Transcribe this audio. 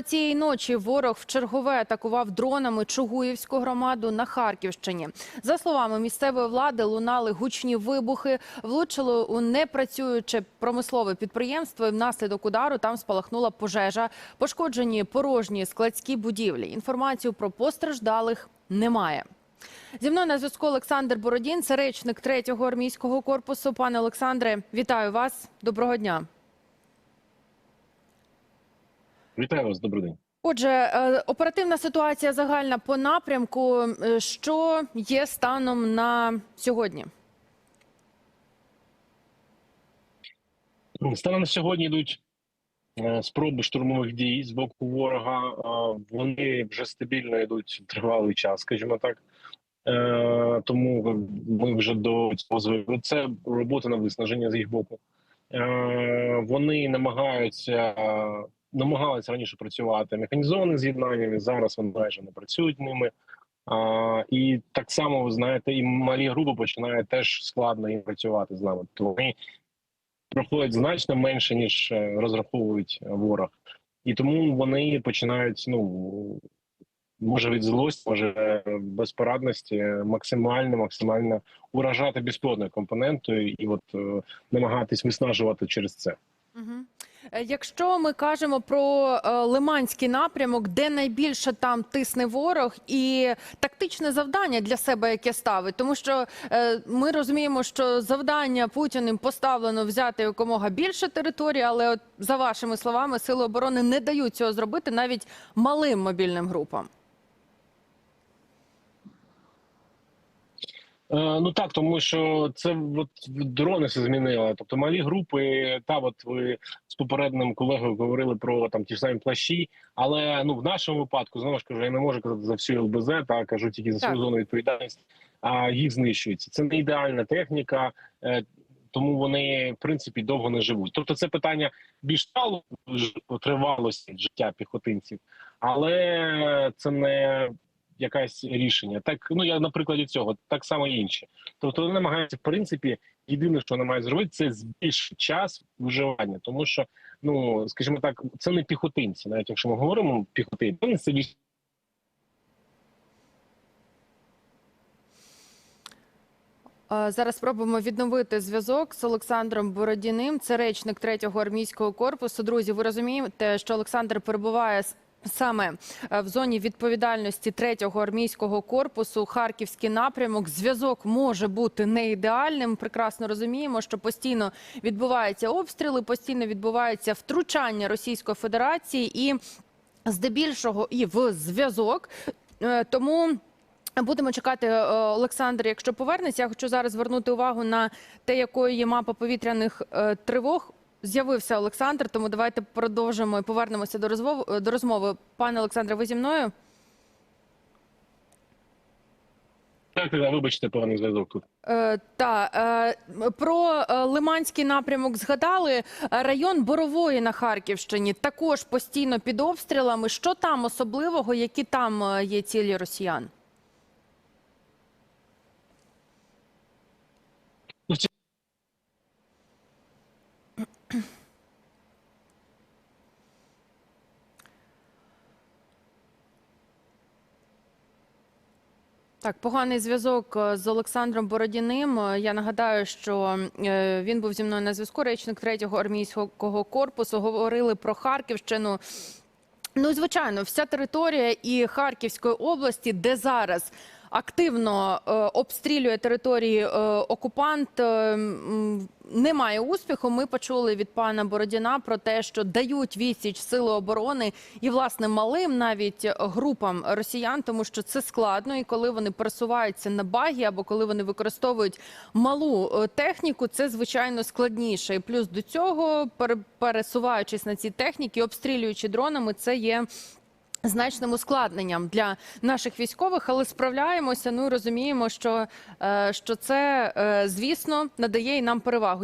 Цієї ночі ворог в чергове атакував дронами Чугуївську громаду на Харківщині. За словами місцевої влади, лунали гучні вибухи, влучило у непрацююче промислове підприємство. і Внаслідок удару там спалахнула пожежа. Пошкоджені порожні складські будівлі. Інформацію про постраждалих немає. Зі мною на зв'язку Олександр Бородін, це речник третього армійського корпусу. Пане Олександре, вітаю вас. Доброго дня. Вітаю вас, добрий день. Отже, е, оперативна ситуація загальна по напрямку. Е, Що є станом на сьогодні? Станом на сьогодні йдуть е, спроби штурмових дій з боку ворога. Вони вже стабільно йдуть тривалий час, скажімо так. Тому ми вже до цього звикли. Це робота на виснаження з їх боку. Вони намагаються намагалися раніше працювати механізованими з'єднаннями. Зараз вони майже не працюють ними. А, і так само, ви знаєте, і малі групи починають теж складно їм працювати з нами. То вони проходять значно менше, ніж е, розраховують е, ворог. І тому вони починають, ну може від злості, може безпорадності, максимально, максимально уражати безплодною компонентою і от е, намагатись виснажувати через це. Угу. Якщо ми кажемо про е, Лиманський напрямок, де найбільше там тисне ворог, і тактичне завдання для себе, яке ставить, тому що е, ми розуміємо, що завдання Путіним поставлено взяти якомога більше території, але от за вашими словами, сили оборони не дають цього зробити навіть малим мобільним групам. Ну так, тому що це от дрони все змінили. Тобто малі групи, та от ви з попередним колегою говорили про там ті ж самі плащі. Але ну в нашому випадку знову ж кажу, я не можу казати за всю ЛБЗ, та кажу тільки за свою Так. зону відповідальності. А їх знищується. Це не ідеальна техніка, е, тому вони в принципі довго не живуть. Тобто, це питання більш стало тривалості життя піхотинців, але це не якесь рішення. Так ну я на прикладі цього, так само і інші. Тобто вони намагаються, в принципі, єдине, що вони мають зробити, це збільшити час виживання, тому що ну скажімо так, це не піхотинці, навіть якщо ми говоримо піхотинці, це військові. Зараз спробуємо відновити зв'язок з Олександром Бородіним. Це речник третього армійського корпусу. Друзі, ви розумієте, що Олександр перебуває саме е, в зоні відповідальності третього армійського корпусу. Харківський напрямок. Зв'язок може бути не ідеальним. Прекрасно розуміємо, що постійно відбуваються обстріли, постійно відбувається втручання Російської Федерації і здебільшого і в зв'язок. Е, Тому. Будемо чекати е, Олександр. Якщо повернеться, я хочу зараз звернути увагу на те, якою є мапа повітряних тривог. З'явився Олександр, тому давайте продовжимо і повернемося до розмови. До розмови. Пане Олександре, ви зі мною? Так, вибачте, поганий зв'язок тут. Е, та е, про е, Лиманський напрямок згадали. Район Борової на Харківщині також постійно під обстрілами. Що там особливого? Які там е, є цілі росіян? Так, поганий зв'язок е, з Олександром Бородіним. Е, Я нагадаю, що е, він був зі мною на зв'язку. Речник третього армійського корпусу говорили про Харківщину. Ну, звичайно, вся територія і Харківської області, де зараз активно е, обстрілює території е, окупант, е, немає успіху. Ми почули від пана Бородіна про те, що дають відсіч сили оборони і власне малим навіть групам росіян, тому що це складно. І коли вони пересуваються на багі або коли вони використовують малу техніку, це звичайно складніше. І плюс до цього, пере- пересуваючись на ці техніки, обстрілюючи дронами, це є. Значним ускладненням для наших військових, але справляємося. Ну і розуміємо, що, е, що це, е, звісно, надає і нам перевагу.